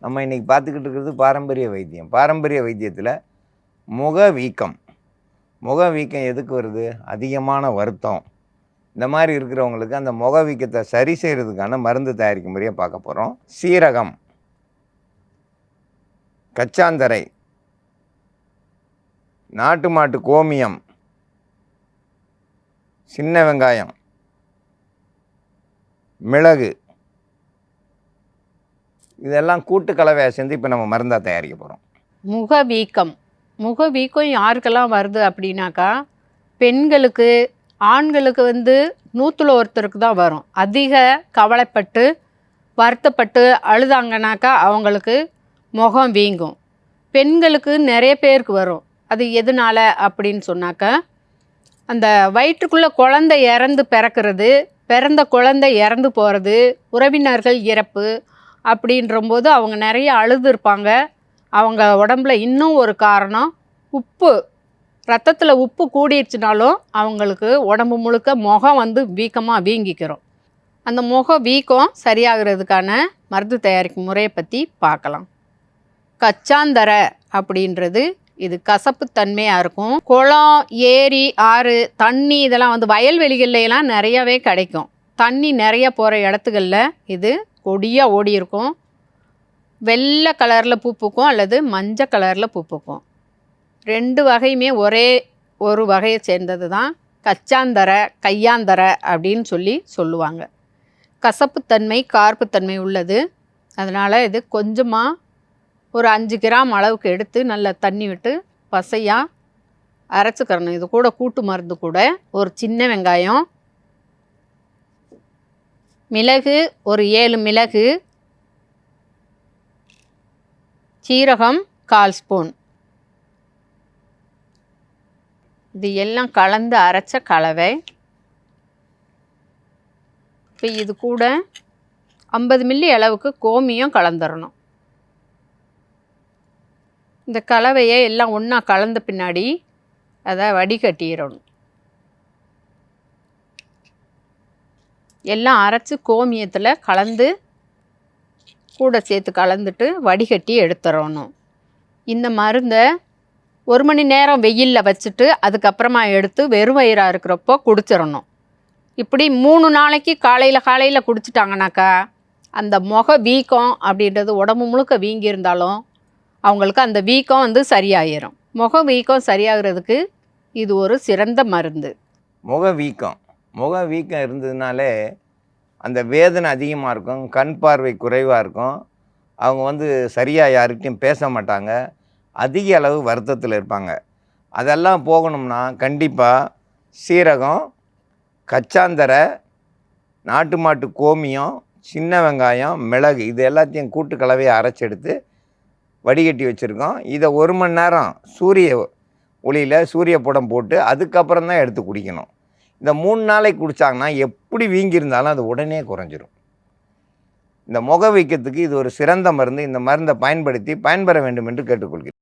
நம்ம இன்றைக்கி பார்த்துக்கிட்டு இருக்கிறது பாரம்பரிய வைத்தியம். பாரம்பரிய வைத்தியத்தில் முக வீக்கம். முக வீக்கம் எதுக்கு வருது? அதிகமான வருத்தம். இந்த மாதிரி இருக்கிறவங்களுக்கு அந்த முக வீக்கத்தை சரி செய்கிறதுக்கான மருந்து தயாரிக்கும் முறையை பார்க்க போகிறோம் சீரகம். கச்சாந்தரை. நாட்டு மாட்டு கோமியம். சின்ன வெங்காயம். மிளகு. இதெல்லாம் கூட்டு கலவையாக சேர்ந்து இப்போ நம்ம மருந்தாக தயாரிக்க போகிறோம் முக வீக்கம் முக வீக்கம் யாருக்கெல்லாம் வருது அப்படின்னாக்கா பெண்களுக்கு ஆண்களுக்கு வந்து நூற்றுல ஒருத்தருக்கு தான் வரும். அதிக கவலைப்பட்டு வருத்தப்பட்டு அழுதாங்கனாக்கா அவங்களுக்கு முகம் வீங்கும். பெண்களுக்கு நிறைய பேருக்கு வரும். அது எதனால் அப்படின்னு சொன்னாக்கா அந்த வயிற்றுக்குள்ளே குழந்தை இறந்து பிறக்கிறது பிறந்த குழந்தை இறந்து போகிறது உறவினர்கள் இறப்பு அப்படின்றம்போது அவங்க நிறைய அழுது இருப்பாங்க அவங்க உடம்புல இன்னும் ஒரு காரணம் உப்பு. ரத்தத்தில் உப்பு கூடிடுச்சுனாலும் அவங்களுக்கு உடம்பு முழுக்க முகம் வந்து வீக்கமாக வீங்கிக்கிறோம் அந்த முகம் வீக்கம் சரியாகிறதுக்கான மருந்து தயாரிக்கும் முறையை பற்றி பார்க்கலாம். கச்சாந்தரை அப்படின்றது இது கசப்பு தன்மையாக இருக்கும். குளம் ஏரி ஆறு தண்ணி இதெல்லாம் வந்து வயல்வெளிகள்லாம் நிறையவே கிடைக்கும். தண்ணி நிறைய போகிற இடத்துகளில் இது கொடியாக ஓடி இருக்கும். வெள்ளை கலரில் பூ பூக்கும் அல்லது மஞ்சள் கலரில் பூ பூக்கும். ரெண்டு வகையுமே ஒரே ஒரு வகையை சேர்ந்தது தான் கச்சாந்தரை கையாந்தர அப்படின்னு சொல்லி சொல்லுவாங்க. கசப்புத்தன்மை கார்ப்புத்தன்மை உள்ளது. அதனால் இது கொஞ்சமாக ஒரு அஞ்சு கிராம் அளவுக்கு எடுத்து நல்லா தண்ணி விட்டு பசையாக அரைச்சிக்கிறணும். இது கூட கூட்டு மருந்து கூட. ஒரு சின்ன வெங்காயம் மிளகு ஒரு ஏழு மிளகு. சீரகம் கால் ஸ்பூன். இது எல்லாம் கலந்து அரைச்ச கலவை. இப்போ இது கூட ஐம்பது மில்லி அளவுக்கு கோமியம் கலந்துடணும் இந்த கலவையை எல்லாம் ஒன்றா கலந்த பின்னாடி அதை வடிகட்டிடணும் எல்லாம் அரைச்சி கோமியத்தில் கலந்து கூட சேர்த்து கலந்துட்டு வடிகட்டி எடுத்துடணும் இந்த மருந்தை ஒரு மணி நேரம் வெயிலில் வச்சுட்டு அதுக்கப்புறமா எடுத்து வெறும் வயிறாக இருக்கிறப்போ குடிச்சிடணும் இப்படி மூணு நாளைக்கு காலையில் காலையில் குடிச்சிட்டாங்கனாக்கா அந்த முக வீக்கம் அப்படின்றது உடம்பு முழுக்க வீங்கி இருந்தாலும் அவங்களுக்கு அந்த வீக்கம் வந்து சரியாயிரும். முக வீக்கம் சரியாகிறதுக்கு இது ஒரு சிறந்த மருந்து. முக வீக்கம். முக வீக்கம் இருந்ததுனாலே அந்த வேதனை அதிகமாக இருக்கும் கண் பார்வை குறைவாக இருக்கும். அவங்க வந்து சரியாக யார்கிட்டையும் பேச மாட்டாங்க. அதிக அளவு வருத்தத்தில் இருப்பாங்க. அதெல்லாம் போகணும்னா கண்டிப்பாக சீரகம் கச்சாந்தரை நாட்டு மாட்டு கோமியம் சின்ன வெங்காயம் மிளகு இது எல்லாத்தையும் கூட்டு கலவையை அரைச்செடுத்து வடிகட்டி வச்சுருக்கோம். இதை ஒரு மணி நேரம் சூரிய ஒளியில் சூரிய புடம் போட்டு அதுக்கப்புறம் தான் எடுத்து குடிக்கணும். இந்த மூணு நாளைக்கு குடித்தாங்கன்னா எப்படி வீங்கியிருந்தாலும் அது உடனே குறைஞ்சிரும். இந்த முக வீக்கத்துக்கு இது ஒரு சிறந்த மருந்து இந்த மருந்தை பயன்படுத்தி பயன்பெற வேண்டும் என்று கேட்டுக்கொள்கிறேன்.